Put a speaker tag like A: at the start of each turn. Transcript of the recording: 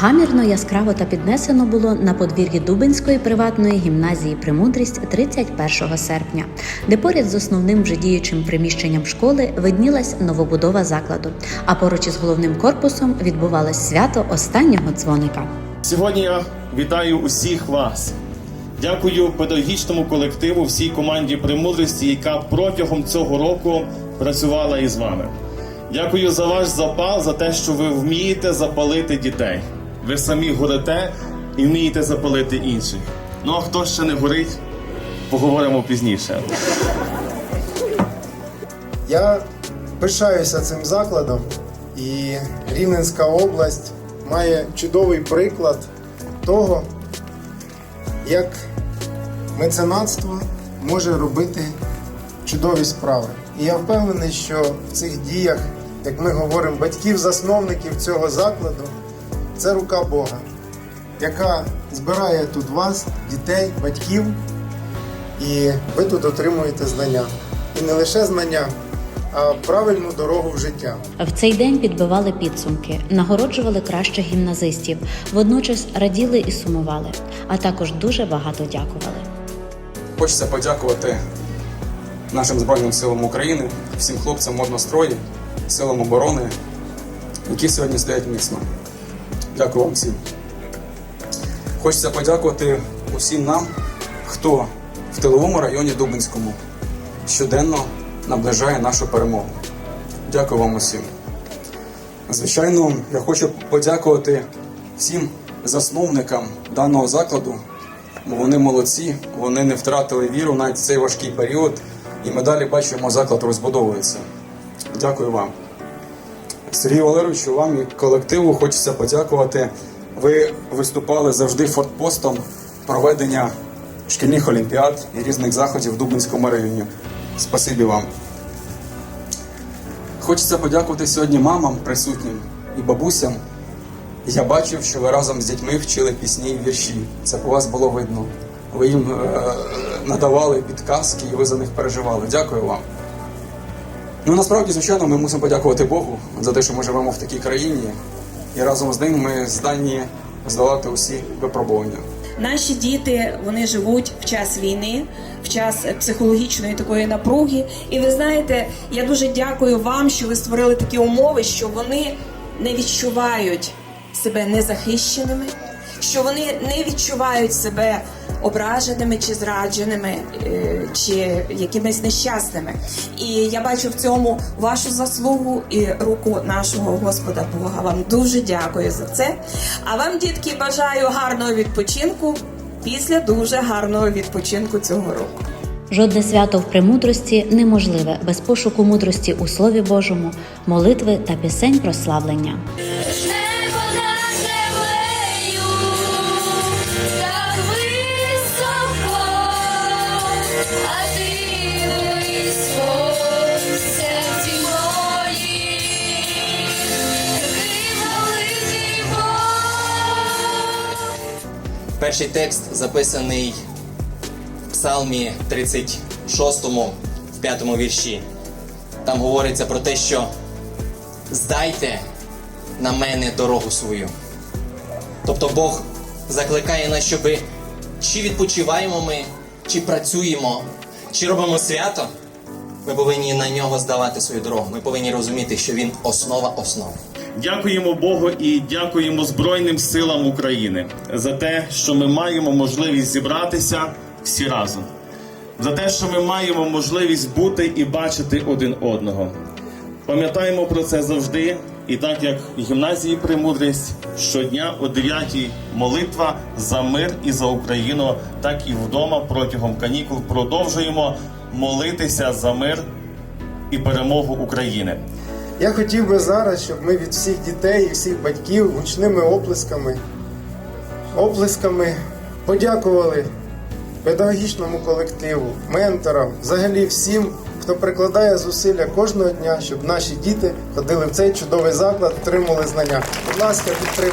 A: Гамірно, яскраво та піднесено було на подвір'ї Дубинської приватної гімназії Премудрість 31 серпня, де поряд з основним вже діючим приміщенням школи виднілась новобудова закладу. А поруч із головним корпусом відбувалось свято останнього дзвоника.
B: Сьогодні я вітаю усіх вас. Дякую педагогічному колективу, всій команді премудрості, яка протягом цього року працювала із вами. Дякую за ваш запал, за те, що ви вмієте запалити дітей. Ви самі горите і вмієте запалити інших. Ну а хто ще не горить, поговоримо пізніше.
C: Я пишаюся цим закладом, і Рівненська область має чудовий приклад того, як меценатство може робити чудові справи. І я впевнений, що в цих діях, як ми говоримо, батьків-засновників цього закладу, це рука Бога, яка збирає тут вас, дітей, батьків, і ви тут отримуєте знання. І не лише знання, а правильну дорогу в життя.
A: В цей день підбивали підсумки, нагороджували кращих гімназистів, водночас раділи і сумували, а також дуже багато дякували.
D: Хочеться подякувати нашим Збройним силам України, всім хлопцям моднострої, силам оборони, які сьогодні стоять міцно. Дякую вам всім. Хочеться подякувати усім нам, хто в тиловому районі Дубинському щоденно наближає нашу перемогу. Дякую вам усім. Звичайно, я хочу подякувати всім засновникам даного закладу, бо вони молодці, вони не втратили віру навіть в цей важкий період, і ми далі бачимо, заклад розбудовується. Дякую вам. Сергію Валерійовичу, вам і колективу хочеться подякувати. Ви виступали завжди фортпостом проведення шкільних олімпіад і різних заходів в Дубинському районі. Спасибі вам. Хочеться подякувати сьогодні мамам присутнім і бабусям. Я бачив, що ви разом з дітьми вчили пісні і вірші. Це по вас було видно. Ви їм е, надавали підказки, і ви за них переживали. Дякую вам. Ну насправді, звичайно, ми мусимо подякувати Богу за те, що ми живемо в такій країні, і разом з ним ми здатні здолати усі випробування.
E: Наші діти вони живуть в час війни, в час психологічної такої напруги. І ви знаєте, я дуже дякую вам, що ви створили такі умови, що вони не відчувають себе незахищеними, що вони не відчувають себе ображеними чи зрадженими, е, чи якимись нещасними. І я бачу в цьому вашу заслугу і руку нашого Господа Бога. Вам дуже дякую за це. А вам, дітки, бажаю гарного відпочинку після дуже гарного відпочинку цього року.
A: Жодне свято в премудрості неможливе без пошуку мудрості у Слові Божому, молитви та пісень прославлення.
F: Перший текст записаний в Псалмі 36, в 5 вірші. Там говориться про те, що здайте на мене дорогу свою. Тобто Бог закликає нас, щоб чи відпочиваємо ми, чи працюємо, чи робимо свято, ми повинні на нього здавати свою дорогу. Ми повинні розуміти, що він основа основ.
B: Дякуємо Богу і дякуємо Збройним силам України за те, що ми маємо можливість зібратися всі разом, за те, що ми маємо можливість бути і бачити один одного. Пам'ятаємо про це завжди, і так як в гімназії Премудрість щодня о 9 молитва за мир і за Україну, так і вдома протягом канікул продовжуємо молитися за мир і перемогу України.
C: Я хотів би зараз, щоб ми від всіх дітей і всіх батьків гучними оплесками, оплесками подякували педагогічному колективу, менторам, взагалі всім, хто прикладає зусилля кожного дня, щоб наші діти ходили в цей чудовий заклад, отримали знання. Будь ласка,
G: знаю,